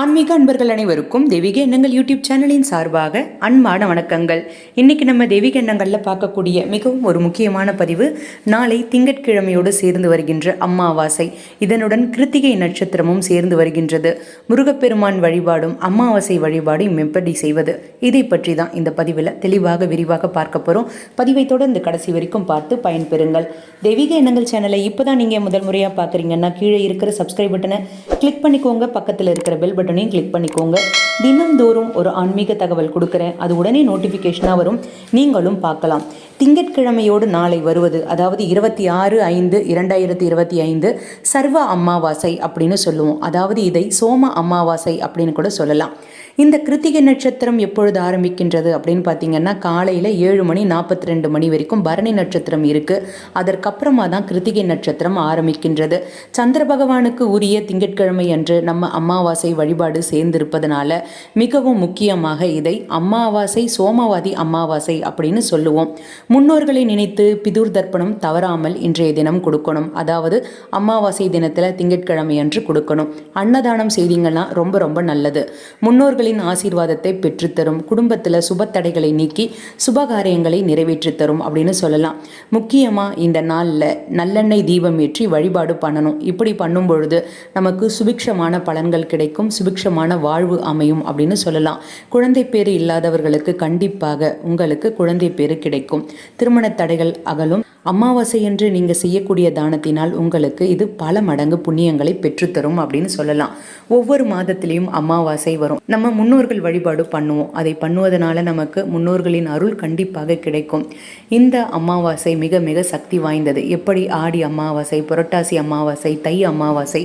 ஆன்மீக அன்பர்கள் அனைவருக்கும் தெய்வீக எண்ணங்கள் யூடியூப் சேனலின் சார்பாக அன்பான வணக்கங்கள். இன்னைக்கு நம்ம தெய்வீக எண்ணங்களில் பார்க்கக்கூடிய மிகவும் ஒரு முக்கியமான பதிவு நாளை திங்கட்கிழமையோடு சேர்ந்து வருகின்ற அம்மாவாசை. இதனுடன் கிருத்திகை நட்சத்திரமும் சேர்ந்து வருகின்றது. முருகப்பெருமான் வழிபாடும் அமாவாசை வழிபாடும் எப்படி செய்வது. இதை பற்றி தான் இந்த பதிவில் தெளிவாக விரிவாக பார்க்க போகிறோம் பதிவை தொடர்ந்து கடைசி வரைக்கும் பார்த்து பயன்பெறுங்கள். தெய்வீக எண்ணங்கள் சேனலை இப்போ தான் நீங்கள் முதல் முறையாக பார்க்குறீங்கன்னா கீழே இருக்கிற சப்ஸ்கிரைப் பட்டனை கிளிக் பண்ணிக்கோங்க. பக்கத்தில் இருக்கிற பெல் பட்டனையும் கிளிக் பண்ணிக்கோங்க. தினந்தோறும் ஒரு ஆன்மீக தகவல் கொடுக்குறேன். அது உடனே நோட்டிஃபிகேஷனாக வரும். நீங்களும் பார்க்கலாம். திங்கட்கிழமையோடு நாளை வருவது அதாவது இருபத்தி ஆறு ஐந்து இரண்டாயிரத்தி இருபத்தி ஐந்து சர்வ அமாவாசை அப்படின்னு சொல்லுவோம். அதாவது இதை சோம அமாவாசை அப்படின்னு கூட சொல்லலாம். இந்த கிருத்திகை நட்சத்திரம் எப்பொழுது ஆரம்பிக்கின்றது அப்படின்னு பார்த்தீங்கன்னா காலையில் ஏழு மணி நாற்பத்தி ரெண்டு மணி வரைக்கும் பரணி நட்சத்திரம் இருக்குது அதற்கப்புறமா தான் கிருத்திகை நட்சத்திரம் ஆரம்பிக்கின்றது. சந்திர பகவானுக்கு உரிய திங்கட்கிழமை அன்று நம்ம அமாவாசை வழிபாடு சேர்ந்திருப்பதனால மிகவும் முக்கியமாக இதை அம்மாவாசை சோமவாதி அம்மாவாசை அப்படின்னு சொல்லுவோம். முன்னோர்களை நினைத்து பிதுர் தர்ப்பணம் தவறாமல் இன்றைய தினம் கொடுக்கணும். அதாவது அமாவாசை தினத்தில் திங்கட்கிழமை அன்று கொடுக்கணும். அன்னதானம் செய்தீங்கன்னா ரொம்ப ரொம்ப நல்லது. முன்னோர்களின் ஆசீர்வாதத்தை பெற்றுத்தரும். குடும்பத்தில் சுபத்தடைகளை தடைகளை நீக்கி சுபகாரியங்களை நிறைவேற்றி தரும் அப்படின்னு சொல்லலாம். முக்கியமாக இந்த நாளில் நல்லெண்ணெய் தீபம் ஏற்றி வழிபாடு பண்ணணும். இப்படி பண்ணும் பொழுது நமக்கு சுபிக்ஷமான பலன்கள் கிடைக்கும். சுபிக்ஷமான வாழ்வு அமையும் அப்படின்னு சொல்லலாம். குழந்தை பேரு இல்லாதவர்களுக்கு கண்டிப்பாக உங்களுக்கு குழந்தை பேரு கிடைக்கும். திருமண தடைகள் அகலும். அமாவாசை என்று நீங்கள் செய்யக்கூடிய தானத்தினால் உங்களுக்கு இது பல மடங்கு புண்ணியங்களை பெற்றுத்தரும் அப்படின்னு சொல்லலாம். ஒவ்வொரு மாதத்திலையும் அமாவாசை வரும். நம்ம முன்னோர்கள் வழிபாடு பண்ணுவோம். அதை பண்ணுவதனால நமக்கு முன்னோர்களின் அருள் கண்டிப்பாக கிடைக்கும். இந்த அமாவாசை மிக மிக சக்தி வாய்ந்தது. எப்படி ஆடி அமாவாசை புரட்டாசி அமாவாசை தை அமாவாசை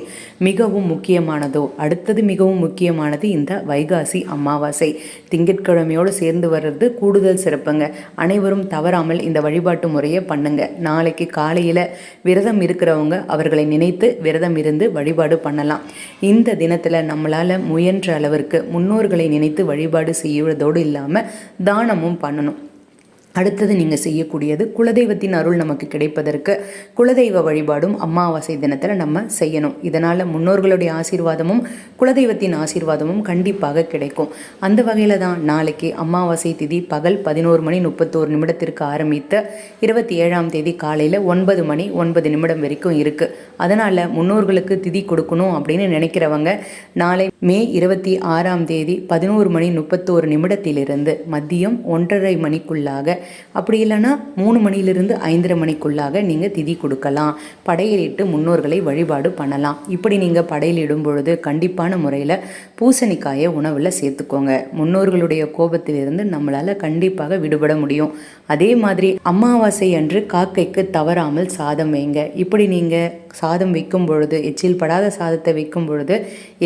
மிகவும் முக்கியமானதோ அடுத்தது மிகவும் முக்கியமானது இந்த வைகாசி அமாவாசை. திங்கட்கிழமையோடு சேர்ந்து வர்றது கூடுதல் சிறப்புங்க. அனைவரும் தவறாமல் இந்த வழிபாட்டு முறையை பண்ணுங்க. நாளைக்கு காலையில் விரதம் இருக்கிறவங்க அவர்களை நினைத்து விரதம் இருந்து வழிபாடு பண்ணலாம். இந்த தினத்தில் நம்மளால் முயன்ற அளவிற்கு முன்னோர்களை நினைத்து வழிபாடு செய்வதோடு இல்லாமல் தானமும் பண்ணணும். அடுத்தது நீங்கள் செய்யக்கூடியது குலதெய்வத்தின் அருள் நமக்கு கிடைப்பதற்கு குலதெய்வ வழிபாடும் அமாவாசை தினத்தில் நம்ம செய்யணும். இதனால் முன்னோர்களுடைய ஆசீர்வாதமும் குலதெய்வத்தின் ஆசீர்வாதமும் கண்டிப்பாக கிடைக்கும். அந்த வகையில் தான் நாளைக்கு அமாவாசை திதி பகல் பதினோரு மணி முப்பத்தோரு நிமிடத்திற்கு ஆரம்பித்த இருபத்தி ஏழாம் தேதி காலையில் ஒன்பது மணி ஒன்பது நிமிடம் வரைக்கும் இருக்குது அதனால் முன்னோர்களுக்கு திதி கொடுக்கணும் அப்படின்னு நினைக்கிறவங்க நாளை மே இருபத்தி ஆறாம் தேதி பதினோரு மணி முப்பத்தோரு நிமிடத்திலிருந்து மதியம் ஒன்றரை மணிக்குள்ளாக அப்படி இல்லைன்னா மூணு மணிலிருந்து ஐந்தரை மணிக்குள்ளாக நீங்கள் திதி கொடுக்கலாம். படையலிட்டு முன்னோர்களை வழிபாடு பண்ணலாம். இப்படி நீங்கள் படையலிடும் பொழுது கண்டிப்பான முறையில் பூசணிக்காயை உணவில் சேர்த்துக்கோங்க. முன்னோர்களுடைய கோபத்திலிருந்து நம்மளால் கண்டிப்பாக விடுபட முடியும். அதே மாதிரி அமாவாசை அன்று காக்கைக்கு தவறாமல் சாதம் வைங்க. இப்படி நீங்கள் சாதம் வைக்கும் பொழுது எச்சில் படாத சாதத்தை வைக்கும் பொழுது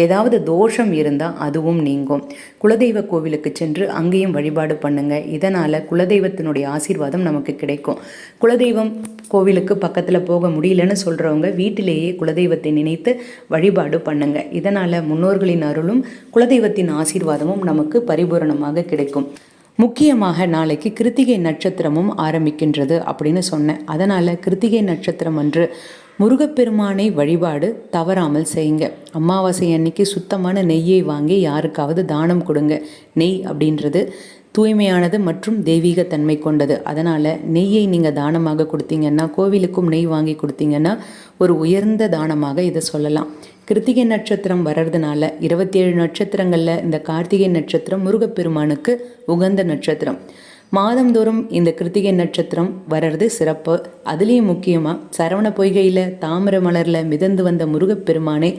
ஏதாவது தோஷம் இருந்தால் அதுவும் நீங்கும். குலதெய்வ கோவிலுக்கு சென்று அங்கேயும் வழிபாடு பண்ணுங்க. இதனால் குலதெய்வத்தினுடைய ஆசீர்வாதம் நமக்கு கிடைக்கும். குலதெய்வம் கோவிலுக்கு பக்கத்தில் போக முடியலன்னு சொல்கிறவங்க வீட்டிலேயே குலதெய்வத்தை நினைத்து வழிபாடு பண்ணுங்க. இதனால் முன்னோர்களின் அருளும் குலதெய்வத்தின் ஆசீர்வாதமும் நமக்கு பரிபூரணமாக கிடைக்கும். முக்கியமாக நாளைக்கு கிருத்திகை நட்சத்திரமும் ஆரம்பிக்கின்றது அப்படின்னு சொன்னேன். அதனால் கிருத்திகை நட்சத்திரம் அன்று முருகப்பெருமானை வழிபாடு தவறாமல் செய்யுங்க. அமாவாசை அன்னைக்கு சுத்தமான நெய்யை வாங்கி யாருக்காவது தானம் கொடுங்க. நெய் அப்படின்றது தூய்மையானது மற்றும் தெய்வீக தன்மை கொண்டது. அதனால் நெய்யை நீங்கள் தானமாக கொடுத்தீங்கன்னா கோவிலுக்கும் நெய் வாங்கி கொடுத்தீங்கன்னா ஒரு உயர்ந்த தானமாக இதை சொல்லலாம். கிருத்திகை நட்சத்திரம் வர்றதுனால இருபத்தேழு நட்சத்திரங்களில் இந்த கார்த்திகை நட்சத்திரம் முருகப்பெருமானுக்கு உகந்த நட்சத்திரம். மாதந்தோறும் இந்த கிருத்திகை நட்சத்திரம் வர்றது சிறப்பு. அதுலேயும் முக்கியமாக சரவண பொய்கையில் தாமர மலரில் மிதந்து வந்த முருகப்பெருமானை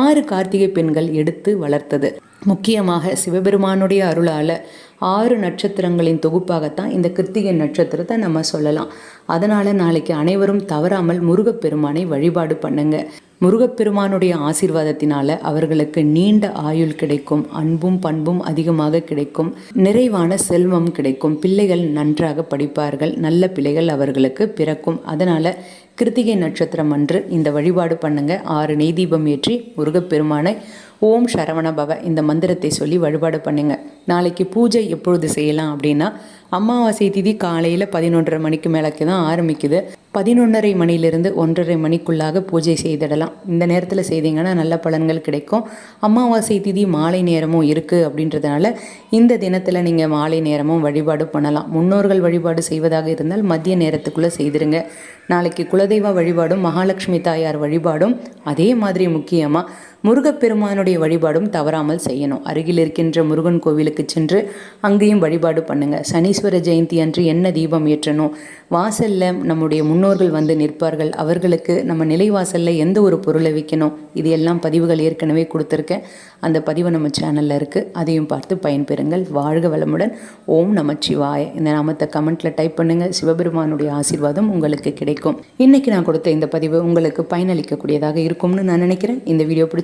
ஆறு கார்த்திகை பெண்கள் எடுத்து வளர்த்தது. முக்கியமாக சிவபெருமானுடைய அருளால் ஆறு நட்சத்திரங்களின் தொகுப்பாகத்தான் இந்த கிருத்திகை நட்சத்திரத்தை நம்ம சொல்லலாம். அதனால் நாளைக்கு அனைவரும் தவறாமல் முருகப்பெருமானை வழிபாடு பண்ணுங்கள் முருகப்பெருமானுடைய ஆசீர்வாதத்தினால அவர்களுக்கு நீண்ட ஆயுள் கிடைக்கும் அன்பும் பண்பும் அதிகமாக கிடைக்கும் நிறைவான செல்வம் கிடைக்கும் பிள்ளைகள் நன்றாக படிப்பார்கள் நல்ல பிள்ளைகள் அவர்களுக்கு பிறக்கும். அதனால கிருத்திகை நட்சத்திரம் அன்று இந்த வழிபாடு பண்ணுங்க. ஆறு நெய் தீபம் ஏற்றி முருகப்பெருமானை ஓம் சரவண பவ. இந்த மந்திரத்தை சொல்லி வழிபாடு பண்ணுங்க. நாளைக்கு பூஜை எப்பொழுது செய்யலாம் அப்படின்னா அமாவாசை திதி காலையில் பதினொன்றரை மணிக்கு மேலக்கு தான் ஆரம்பிக்குது. பதினொன்றரை மணிலிருந்து ஒன்றரை மணிக்குள்ளாக பூஜை செய்திடலாம். இந்த நேரத்தில் செய்தீங்கன்னா நல்ல பலன்கள் கிடைக்கும். அமாவாசை திதி மாலை நேரமும் இருக்குது அப்படின்றதுனால இந்த தினத்தில் நீங்கள் மாலை நேரமும் வழிபாடு பண்ணலாம். முன்னோர்கள் வழிபாடு செய்வதாக இருந்தால் மதிய நேரத்துக்குள்ளே செய்திருங்க. நாளைக்கு குலதெய்வ வழிபாடும் மகாலட்சுமி தாயார் வழிபாடும் அதே மாதிரி முக்கியமாக முருகப்பெருமானுடைய வழிபாடும் தவறாமல் செய்யணும். அருகில் இருக்கின்ற முருகன் கோவிலுக்கு சென்று அங்கேயும் வழிபாடு பண்ணுங்க. சனீஸ்வர ஜெயந்தி அன்று என்ன தீபம் ஏற்றணும்? வாசல்ல நம்முடைய முன்னோர்கள் வந்து நிற்பார்கள். அவர்களுக்கு நம்ம நிலைவாசல்ல எந்த ஒரு பொருளை வைக்கணும்? இது எல்லாம் பதிவுகள் ஏற்கனவே கொடுத்துருக்கேன். அந்த பதிவு நம்ம சேனலில் இருக்குது அதையும் பார்த்து பயன்பெறுங்கள். வாழ்க வளமுடன். ஓம் நமச்சிவாய. இந்த நாமத்தை கமெண்ட்டில் டைப் பண்ணுங்கள் சிவபெருமானுடைய ஆசீர்வாதம் உங்களுக்கு கிடைக்கும். இன்றைக்கி நான் கொடுத்த இந்த பதிவு உங்களுக்கு பயனளிக்கக்கூடியதாக இருக்கும்னு நான் நினைக்கிறேன். இந்த வீடியோ